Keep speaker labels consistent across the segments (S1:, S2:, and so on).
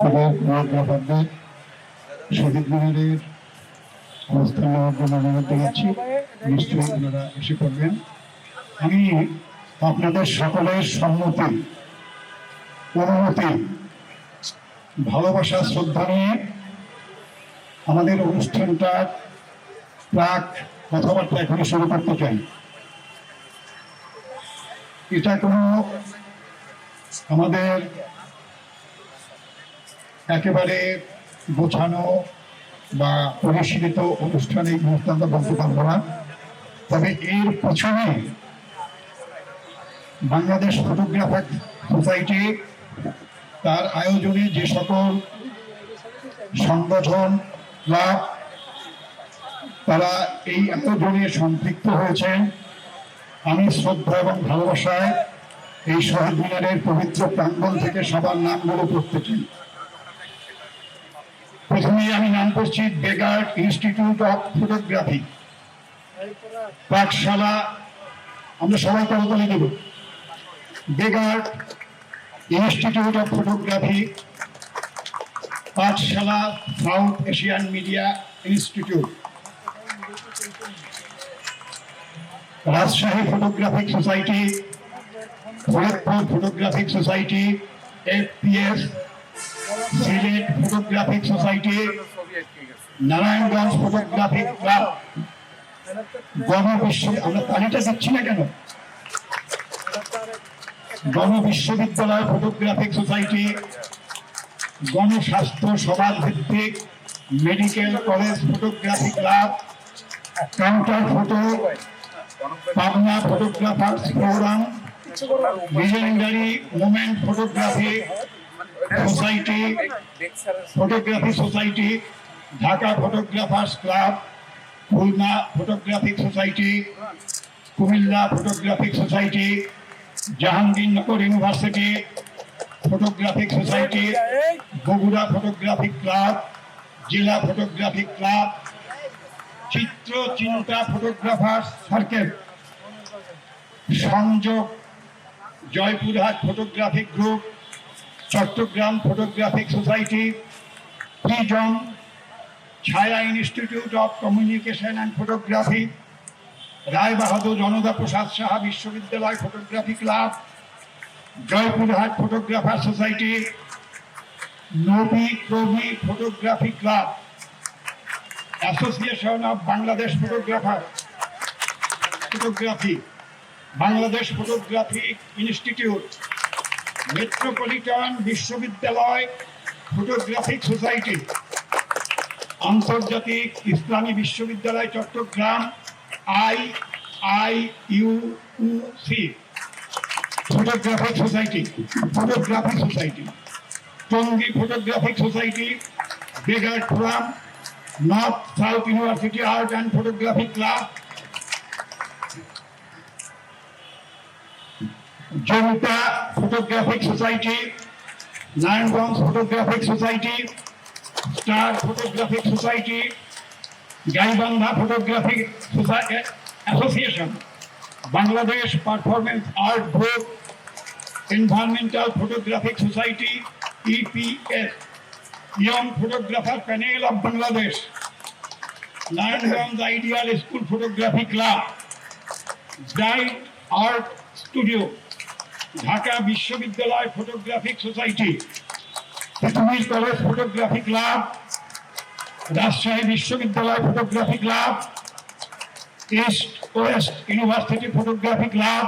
S1: আমি আপনাদের সকলের সম্মতি, অনুমতি, ভালোবাসা, শ্রদ্ধা নিয়ে আমাদের অনুষ্ঠানটা প্রাক কথাবার্তা এখানে শুরু করতে চাই। এটা কোনো আমাদের একেবারে গোছানো বা পরিশীলিত অনুষ্ঠানে এই অনুষ্ঠানটা বলতে পারব না। তবে এর পেছনে বাংলাদেশ ফটোগ্রাফার সোসাইটি তার আয়োজনে যে সকল সংগঠন, ক্লাব, তারা এই আয়োজনে সম্পৃক্ত হয়েছেন আমি শ্রদ্ধা এবং ভালোবাসায় এই শহীদ মিনারের পবিত্র প্রাঙ্গণ থেকে সবার নামগুলো পড়তে চাই প্রথমে আমি নাম করছি বেগার ইনস্টিটিউট অফ ফটোগ্রাফি। পাঠশালা, আমরা সবাই করতালি দেব Begar institute of photography, Pathshala, south Asian media institute. Rajshahi photographic society Faridpur photographic society FPS Sylhet photographic society Narayanganj photographic club Ganobishwa আমরা তালিকা দিচ্ছি না কেন? গণ বিশ্ববিদ্যালয় ফটোগ্রাফিক সোসাইটি গণস্বাস্থ্য সমাজ ভিত্তিক medical college photography club counter photo Pabna photographers forum legendary moment photography society photography society Dhaka photographers club Khulna photographic society Comilla photographic society Jahangirnagar university photographic society Bogura photographic club জেলা photographic club Chitra Chinta photographer circle সংযোগ Joypurhat photographic group Chattogram photographic society prism ছায়া institute of communication and photography Raibahadur Janata Prasad Saha বিশ্ববিদ্যালয় photography club Joypurhat photographer society নবী কবি photography club association of Bangladesh photographer photography Bangladesh photography institute metropolitan বিশ্ববিদ্যালয় photographic society, আন্তর্জাতিক ইসলামী বিশ্ববিদ্যালয়, Chattogram I I U C, photographic society, photography society, Tongi photographic society Begar forum north south university art and photography club Janata photographic society Narayanganj photographic society star photographic society Gaibandha photographic association Bangladesh performance art group environmental photographic society EPS young photographer panel of Bangladesh Narayanganj ideal school photography club bright art studio Dhaka বিশ্ববিদ্যালয় photographic society পৃথিবীর college photography club Rajshahi বিশ্ববিদ্যালয় photography club east west university photography club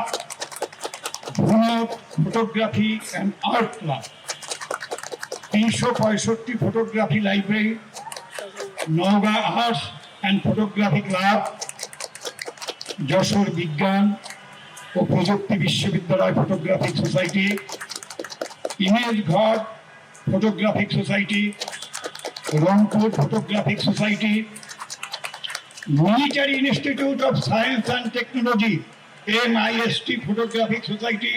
S1: photography and art club তিনশো পঁয়ষট্টি photography library Naogaon arts and photography club Jessore বিজ্ঞান ও প্রযুক্তি বিশ্ববিদ্যালয় photographic society image ঘর photographic society, Rangpur photographic society, military institute of science and technology M IST photographic society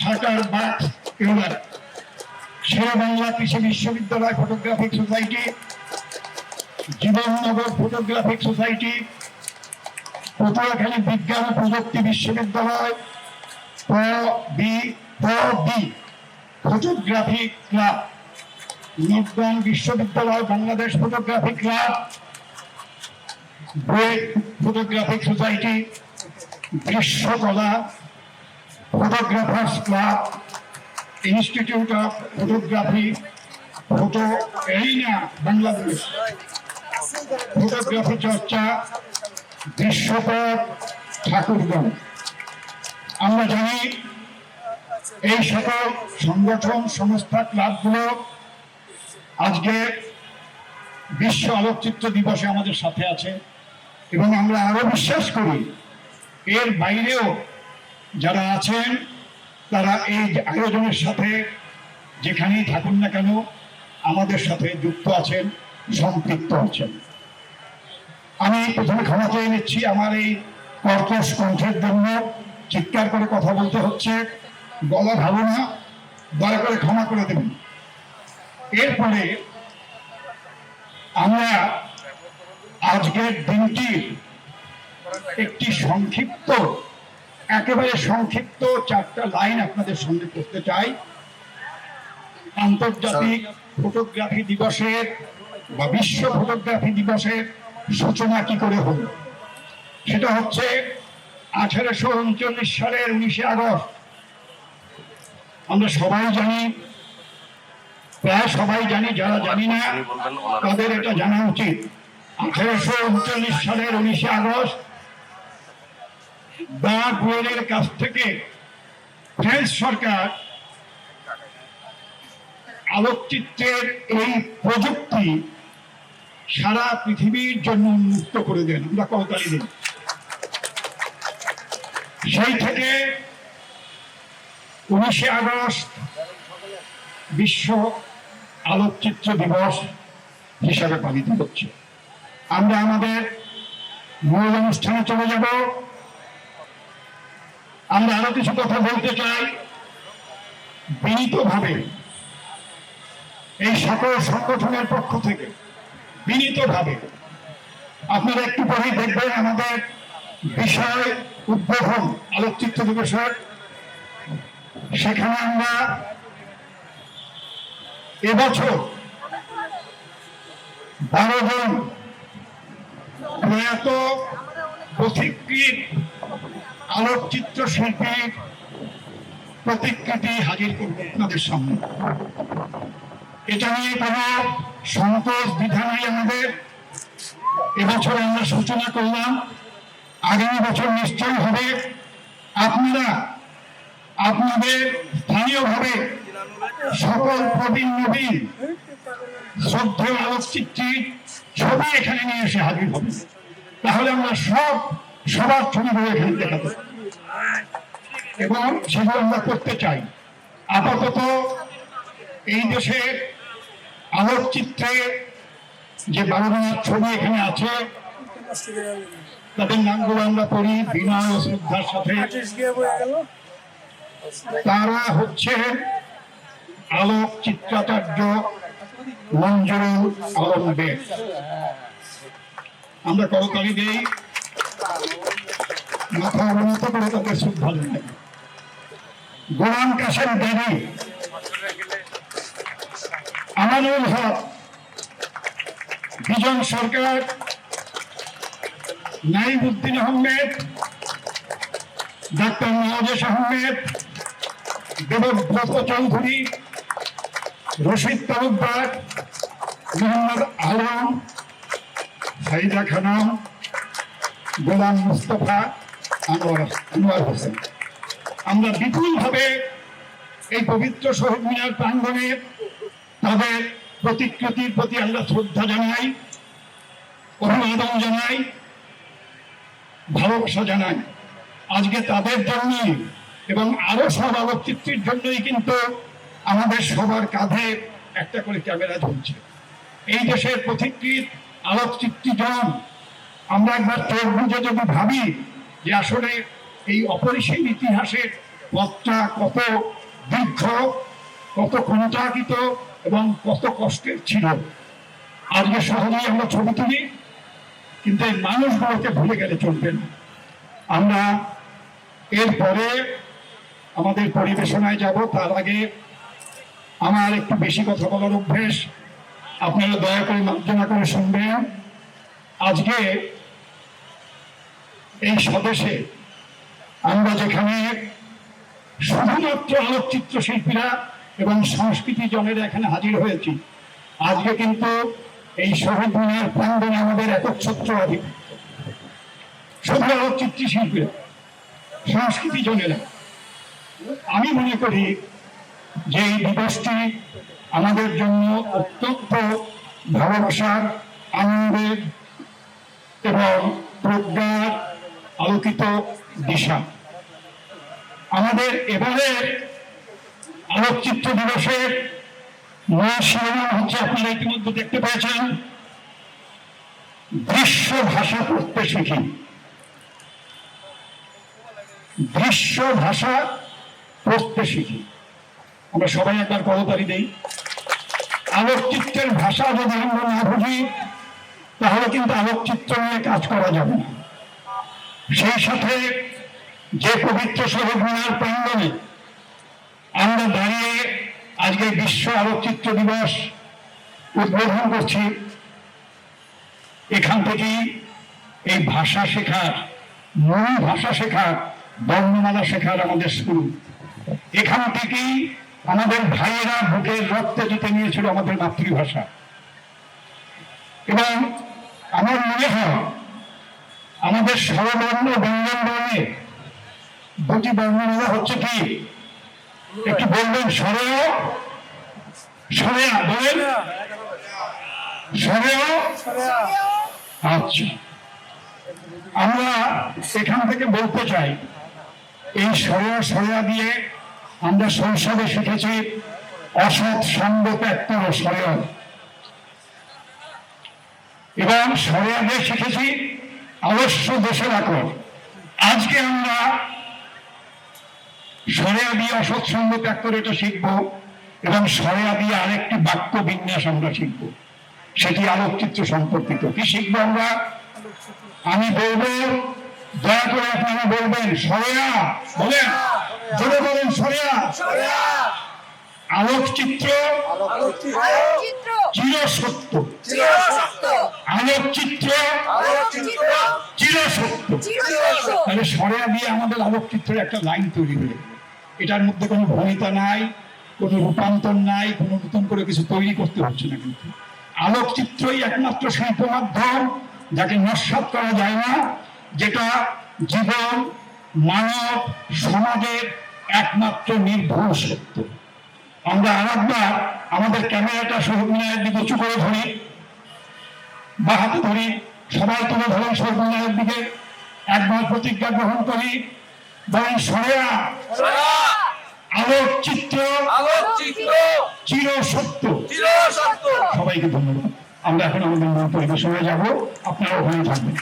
S1: সাকার বাক্স ইউনার শেরবাংলা কৃষি বিশ্ববিদ্যালয় photographic society, Jibannagar photographic society Patuakhali বিজ্ঞান প্রযুক্তি বিশ্ববিদ্যালয় বিশ্ববিদ্যালয়, Bangladesh photography club photographic society দৃশ্যকলা photographers club institute of photography photo arena Bangladesh photography চর্চা ঠাকুরগঞ্জ আমরা জানি এই সকল সংগঠন, সংস্থা, ক্লাবগুলো আজকে বিশ্ব আলোকচিত্র দিবসে আমাদের সাথে আছে এবং আমরা আরও বিশ্বাস করি এর বাইরেও যারা আছেন, তারা এই আয়োজনের সাথে যেখানেই থাকুন না কেন আমাদের সাথে যুক্ত আছেন, সম্পৃক্ত আছেন। আমি প্রথমে ক্ষমা চেয়ে নিচ্ছি আমার এই কর্কশ কণ্ঠের জন্য। চিৎকার করে কথা বলতে হচ্ছে। গলা ভালো না, দয়া করে ক্ষমা করে দেবেন। এরপরে আমরা আজকের দিনটির একটি সংক্ষিপ্ত, একেবারে সংক্ষিপ্ত চারটা লাইন আপনাদের সঙ্গে করতে চাই। আন্তর্জাতিক ফটোগ্রাফি দিবসের বা বিশ্ব ফটোগ্রাফি দিবসের সূচনা কি করে হল? সেটা হচ্ছে আঠারোশো উনচল্লিশ সালের উনিশে আগস্ট। আমরা সবাই জানি প্রায় সবাই জানি যারা জানি না তাদের এটা জানা উচিত। আঠারোশো উনচল্লিশ সালের উনিশে আগস্ট দা গোয়েলের কাছ থেকে ফ্রেঞ্চ সরকার আলোকচিত্রের এই প্রযুক্তি সারা পৃথিবীর জন্য উন্মুক্ত করে দেন। আমরা কলকারি দিন সেই থেকে উনিশে আগস্ট বিশ্ব আলোকচিত্র দিবস হিসাবে পালিত হচ্ছে। আমরা আমাদের মূল অনুষ্ঠানে চলে যাব। আমরা আরও কিছু কথা বলতে চাই। বিনীতভাবে এই সকল সংগঠনের পক্ষ থেকে। বিনীতভাবে। আপনারা একটু পরেই দেখবেন আমাদের বিষয় উদ্বোধন, আলোকচিত্র দিবসের। সেখানে আমরা এবছর বারো জন প্রয়াত পথিকৃত আলোকচিত্র শিল্পীর প্রতিকৃতি হাজির করব আপনাদের সামনে। এটা নিয়ে কোনো সন্তোষ বিধা নেই আমাদের। এবছর আমরা সূচনা করলাম, আগামী বছর নিশ্চয়ই হবে। আপনারা আপনাদের স্থানীয়ভাবে সকল প্রবীণ নবীন শ্রদ্ধেয় আলোকচিত্রীর ছবি এখানে নিয়ে এসে হাজির হবে। তাহলে আমরা সব সবার ছবিগুলো এখানে দেখাতে। এবং সেগুলো আমরা করতে চাই। আপাতত এই দেশে আলোকচিত্রে যে বাংলার ছবি এখানে আছে, তাদের নামগুলো আমরা পড়ি বিনয় ও শ্রদ্ধার সাথে। তারা হচ্ছে আলোক চিত্রাচার্য মঞ্জুরুল আলম বেগ। আমরা করতালি দেই। মাথা অবনত করে তাদের শ্রদ্ধা জানাই। গোলাম কাসেম দেবী আমানুল হক বিজন সরকার, নাইমুদ্দিন আহমেদ, ডাক্তার নওয়াজেশ আহমেদ, দেবব্রত চৌধুরী, রশিদ তালুকদার, মোহাম্মদ আলম, সাইদা খানম, গোলাম মুস্তফা, আনোয়ার আনোয়ার হোসেন। আমরা বিপুলভাবে এই পবিত্র শহীদ মিনার প্রাঙ্গণে তাদের প্রতিকৃতির প্রতি আমরা শ্রদ্ধা জানাই অভিবাদন জানাই, ভালোবাসা জানাই। আজকে তাদের জন্যই এবং আরও সব আলোকচিত্রীর জন্যই কিন্তু আমাদের সবার কাঁধে একটা করে ক্যামেরা ঝুলছে এই দেশের পথিকৃত আলোকচিত্রীজন, আমরা একবার চোখ বুঝে যদি ভাবি যে আসলে এই অপরিসীম ইতিহাসের পথটা কত দীর্ঘ, কত কুণ্ঠাকিত এবং কত কষ্টের ছিল। আজকে সহজেই আমরা ছবি তুলি, কিন্তু এই মানুষগুলোকে ভুলে গেলে চলবে না। আমরা এরপরে আমাদের পরিবেশনায় যাব, তার আগে আমার একটু বেশি কথা বলার অভ্যেস। আপনারা দয়া করে মার্জনা করে শুনবেন। আজকে এই স্বদেশে আমরা যেখানে শুধুমাত্র আলোকচিত্র শিল্পীরা এবং সংস্কৃতি জনেরা এখানে হাজির হয়েছি। আজকে কিন্তু এই শহীদ মিনার প্রাঙ্গণে আমাদের একচ্ছত্র অধিকার শুধু আলোকচিত্র শিল্পীরা সংস্কৃতি জনেরা। আমি মনে করি যে এই দিবসটি আমাদের জন্য অত্যন্ত ভালোবাসার, আনন্দের এবং প্রজ্ঞার আলোকিত দিশা। আমাদের এবারের আলোকচিত্র দিবসের মূল শিরোনাম হচ্ছে আপনারা ইতিমধ্যে দেখতে পেয়েছেন। দৃশ্য ভাষা পড়তে শিখি দৃশ্য ভাষা পড়তে শিখি আমরা সবাই একবার করতালি দেই। আলোকচিত্রের ভাষা যদি আমরা না বুঝি, তাহলে কিন্তু আলোকচিত্র নিয়ে কাজ করা যাবে না। সেই সাথে যে পবিত্র শহীদ মিনার প্রাঙ্গণে আমরা দাঁড়িয়ে আজকে বিশ্ব আলোকচিত্র দিবস উদ্বোধন করছি। এখান থেকেই এই ভাষা শেখার, মূল ভাষা শেখার, বর্ণমালা শেখার আমাদের শুরু। এখান থেকেই আমাদের ভাইয়েরা বুকের রক্তে জিতে নিয়েছিল আমাদের মাতৃভাষা। এবং আমার মনে হয় আমাদের স্বরবর্ণ ব্যঞ্জন বর্ণে দুটি বর্ণমালা হচ্ছে কি? একটু বলবেন, সরেও? সরেয়া বলেন। সরেও? আচ্ছা। আমরা এখান থেকে বলতে চাই, এই সরেয়া সরেয়া দিয়ে আমরা শৈশবে শিখেছি অসৎ সঙ্গ সরেয়া এবং সরেয়া দিয়ে শিখেছি অবশ্য দেশে রাখো আজকে আমরা সরেয়া দিয়ে অসৎসঙ্গ ত্যাগ করে এটা শিখব এবং সরেয়া দিয়ে আরেকটি বাক্য বিন্যাস আমরা শিখব। সেটি আলোকচিত্র সম্পর্কিত। কি শিখব আমরা? আমি বলব দয়া করে আপনারা বলবেন সরেয়া বলেন জোরে বলেন সরেয়া আলোকচিত্র
S2: আলোকচিত্র
S1: চির সত্য
S2: চিরসত্য।
S1: আলোকচিত্র
S2: আলোকচিত্র
S1: চির সত্য
S2: চিরসত্য।
S1: তাহলে সরেয়া দিয়ে আমাদের আলোকচিত্রের একটা লাইন তৈরি হয়ে। এটার মধ্যে কোনো ভূমিকা নাই, কোনো রূপান্তর নাই, কোনো নতুন করে কিছু তৈরি করতে হচ্ছে না কিন্তু। আলোকচিত্রই একমাত্র শিল্প মাধ্যম যাকে নস্বাত করা যায় না, যেটা জীবন, মানব, সমাজের একমাত্র নির্ভর সত্য। আমরা আরেকবার আমাদের ক্যামেরাটা শহীদ দিকে উঁচু করে ধরি, বা হাতে ধরি, সবাই তুলে ধরেন শহীদ দিকে। একবার প্রতিজ্ঞা গ্রহণ করি চির সত্য সবাইকে ধন্যবাদ। আমরা এখন আমাদের মূল পরিবেশনে যাব। আপনারা ওখানে থাকবেন।